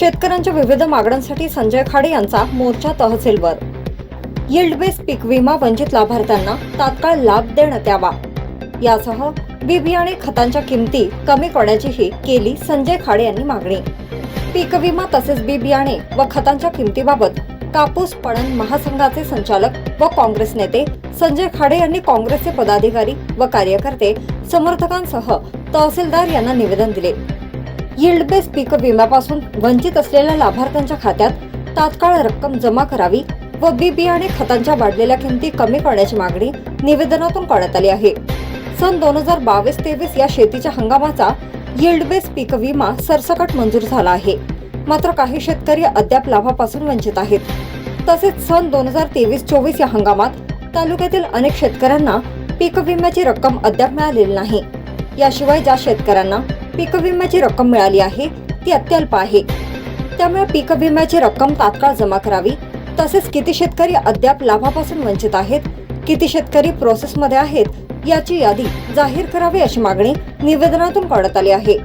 शेतकऱ्यांच्या विविध मागण्यांसाठी संजय खाडे यांचा मोर्चा तहसीलवर. यिल्ड बेस पीक विमा वंचित लाभार्थ्यांना तात्काळ लाभ देण्यात यावा. यासह बी बियाणे खतांच्या किमती कमी करण्याचीही केली संजय खाडे यांनी मागणी. पीक विमा तसेच बी बियाणे व खतांच्या किमतीबाबत कापूस पणन महासंघाचे संचालक व काँग्रेस नेते संजय खाडे यांनी काँग्रेसचे पदाधिकारी व कार्यकर्ते समर्थकांसह तहसीलदार यांना निवेदन दिले. यिल्ड बेस पीक विम्यापासून वंचित असलेल्या लाभार्थ्यांच्या खात्यात तात्काळ रक्कम जमा करावी व बी बियाणे खतांच्या वाढलेल्या किमती कमी करण्याची मागणी निवेदनातून करण्यात आली आहे. सन दोन हजार बावीस तेवीस या शेतीच्या हंगामाचा यिल्ड बेस पीक विमा सरसकट मंजूर झाला आहे. मात्र काही शेतकरी अद्याप लाभापासून वंचित आहेत. तसेच सन दोन हजार तेवीस चोवीस या हंगामात तालुक्यातील अनेक शेतकऱ्यांना पीक विम्याची रक्कम अद्याप मिळालेली नाही. याशिवाय ज्या शेतकऱ्यांना पीक विम्याची रक्कम मिळाली आहे ती अत्यल्प आहे. त्यामुळे पीक विम्याची रक्कम तात्काळ जमा करावी. तसेच किती शेतकरी अद्याप लाभापासून वंचित आहेत किती शेतकरी प्रोसेसमध्ये आहेत याची यादी जाहीर करावी अशी मागणी निवेदनातून करण्यात आली आहे.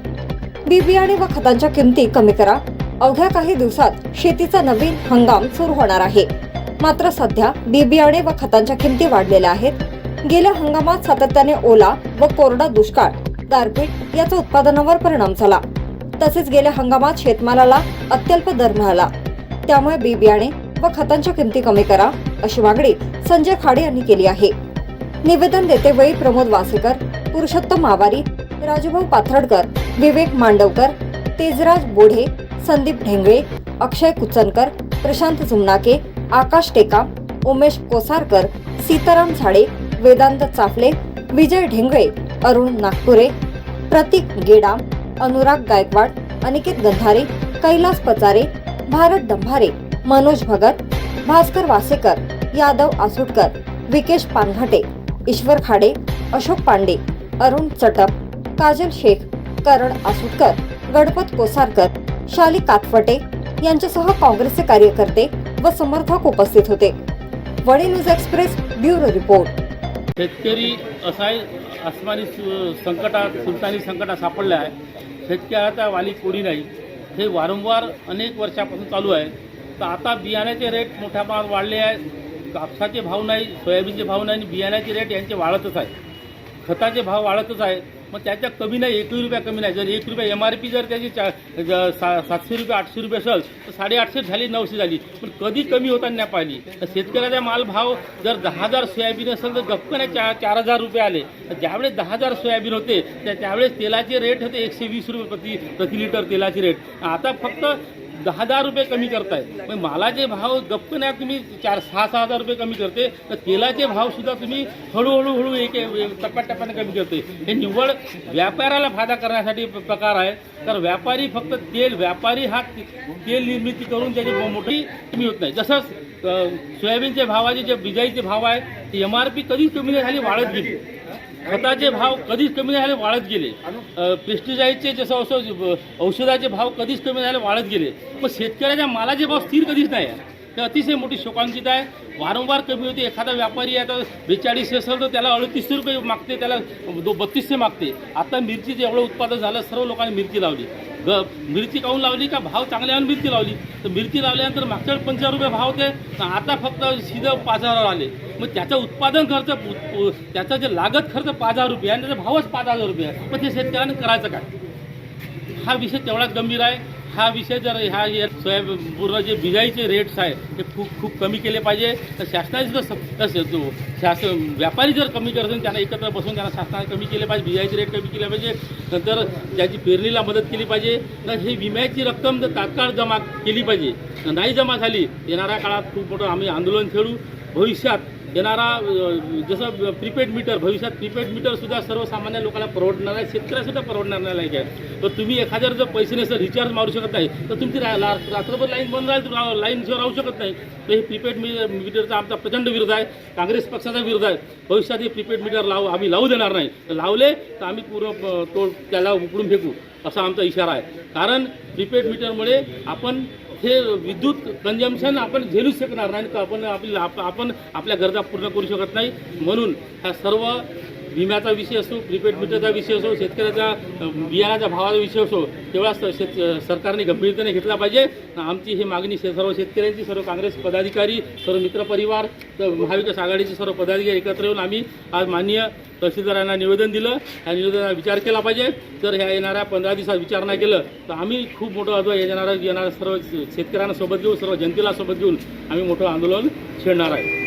बी बियाणे व खतांच्या किमती कमी करा. अवघ्या काही दिवसात शेतीचा नवीन हंगाम सुरू होणार आहे. मात्र सध्या बी बियाणे व खतांच्या किमती वाढलेल्या आहेत. गेल्या हंगामात सातत्याने ओला व कोरडा दुष्काळ गारपीट याचा उत्पादनावर परिणाम झाला. तसेच गेल्या हंगामात शेतमालाला अत्यल्प दर मिळाला. त्यामुळे बी बियाणे व खतांच्या किमती कमी करा अशी मागणी संजय खाडे यांनी केली आहे. निवेदन देते वेळी प्रमोद वासेकर पुरुषोत्तम मावारी राजूभाऊ पाथर्डकर विवेक मांडवकर तेजराज बोढे संदीप ढेंगळे अक्षय कुचनकर प्रशांत जुमनाके आकाश टेका उमेश कोसारकर सीताराम झाडे वेदांत चाफले विजय ढेंगळे अरुण नागपुरे प्रतीक गेडाम अनुराग गायकवाड अनिकेत गंधारे कैलास पचारे भारत दंभारे मनोज भगत भास्कर वासेकर यादव आसुटकर विकेश पानघाटे ईश्वर खाडे अशोक पांडे अरुण चटप काजल शेख करण आसुटकर गणपत कोसारकर शाली कातफटे यांच्यासह काँग्रेसचे कार्यकर्ते व समर्थक उपस्थित होते. वडे न्यूज एक्सप्रेस ब्युरो रिपोर्ट. शेतकरी असाय अस्मानी सु संकटात सुलतानी संकटात सापडल्या आहे शेतकऱ्याचा वाली कोणी नाही. हे वारंवार अनेक वर्षापासून चालू आहे. तर आता बियाण्याचे रेट मोठ्या प्रमाणात वाढले आहे कापसाचे भाव नाही सोयाबीनचे भाव नाही आणि बियाण्याचे रेट यांचे वाढतच आहे खताचे भाव वाढतच आहे मग त्याच्या कमी नाही एकही रुपया कमी नाही. जर एक रुपया एम आर पी जर त्याची चा सा सातशे रुपये आठशे रुपये असेल तर साडेआठशे झाली नऊशे झाली. पण कधी कमी होताना नाही पाहिली. तर शेतकऱ्याचा माल भाव जर दहा हजार सोयाबीन असेल तर गप्प चार चार हजार रुपये आले. तर ज्यावेळेस दहा हजार सोयाबीन होते त्या त्यावेळेस तेलाचे रेट होते एकशे वीस रुपये प्रति प्रति लिटर तेलाचे रेट आता फक्त दहा हजार रुपये कमी करताय. मग मालाचे भाव गप्प नाही तुम्ही चार सहा सहा हजार रुपये कमी करते तर तेलाचे भाव सुद्धा तुम्ही हळूहळू हळू एक टप्प्याटप्प्याने कमी करते. हे निव्वळ व्यापाराला फायदा करण्यासाठी प्रकार आहे. तर व्यापारी फक्त तेल व्यापारी हा ते- तेल निर्मिती करून त्याची मोठी कमी होत नाही. जसंच सोयाबीनचे भावाचे जे बिजाईचे भाव आहे ते एम आर पी कधीच कमी नाही झाली वाढत गेली. खताचे भाव कधीच कमी झाले वाढत गेले. पेस्टिसाईडचे जसं असं औषधाचे भाव कधीच कमी झाले वाढत गेले. पण शेतकऱ्याच्या मालाचे भाव स्थिर कधीच नाही आहे. ते अतिशय मोठी शोकांकित आहे. वारंवार कमी होते. एखादा व्यापारी आहे तर बेचाळीस असेल तर त्याला अडतीसशे रुपये मागते त्याला दो बत्तीसशे मागते. आता मिरचीचं एवढं उत्पादन झालं सर्व लोकांनी मिरची लावली. ग मिरची काऊन लावली का? भाव चांगल्यावर मिरची लावली. तर मिरची लावल्यानंतर मागच्या वेळी पंचावन्न रुपये भाव होते तर आता फक्त सीधं पाच हजार आले. मग त्याचं उत्पादन खर्च त्याचा जे लागत खर्च पाच हजार रुपये आणि त्याचा भावच पाच हजार रुपये आहे. मग ते शेतकऱ्याने करायचं काय? हा विषय तेवढाच गंभीर आहे. हा विषय जर ह्या हे सोयाबीन जे बिजाईचे रेट्स आहे ते खूप खूप कमी केले पाहिजे. तर शासनाने सुद्धा तसं जो शासन व्यापारी जर कमी करत असेल त्यांना एकत्र बसून त्यांना शासनाने कमी केले पाहिजे बिजाईचे रेट कमी केले पाहिजे. नंतर त्याची पेरणीला मदत केली पाहिजे. तर हे विम्याची रक्कम जर तात्काळ जमा केली पाहिजे नाही जमा झाली येणाऱ्या काळात खूप मोठं आम्ही आंदोलन खेळू. भविष्यात येणारा जसं प्रीपेड मीटर भविष्यात प्रीपेड मीटरसुद्धा सर्वसामान्य लोकांना परवडणार आहे शेतकऱ्यासुद्धा परवडणार नाही आहे तर तुम्ही एखाद्यावर जर पैसे नसेल रिचार्ज मारू शकत नाही तर तुमची रा- रात्रभर लाईन बंद राहील तुम्ही लाईनशिवाय राहू शकत नाही तर हे प्रीपेड मी मीटरचा आमचा प्रचंड विरोध आहे. काँग्रेस पक्षाचा विरोध आहे. भविष्यात हे प्रीपेड मीटर लावू आम्ही लावू देणार नाही. तर लावले तर आम्ही पूर्ण तो त्याला उकडून फेकू असा आमचा इशारा आहे. कारण प्रीपेड मीटरमुळे आपण हे विद्युत कंजम्पशन आपण झेलूच शकणार नाही तर आपण आपली आप- आपण आपल्या गरजा पूर्ण करू शकत नाही. म्हणून ह्या सर्व विम्याचा विषय असो प्रीपेड मीटरचा विषय असो शेतकऱ्याचा अ, भावाचा विषय असो तेवढाच शेत सरकारने गंभीरतेने घेतला पाहिजे. आमची ही मागणी सर्व शेतकऱ्यांची सर्व काँग्रेस पदाधिकारी सर्व मित्रपरिवार महाविकास आघाडीचे सर्व पदाधिकारी एकत्र येऊन आम्ही आज माननीय तहसीलदारांना निवेदन दिलं. या निवेदनाचा विचार केला पाहिजे. जर ह्या येणाऱ्या पंधरा दिवसात विचार नाही केलं तर आम्ही खूप मोठं अथवा येणारा येणाऱ्या सर्व शेतकऱ्यांना सोबत घेऊन सर्व जनतेला सोबत घेऊन आम्ही मोठं आंदोलन छेडणार आहे.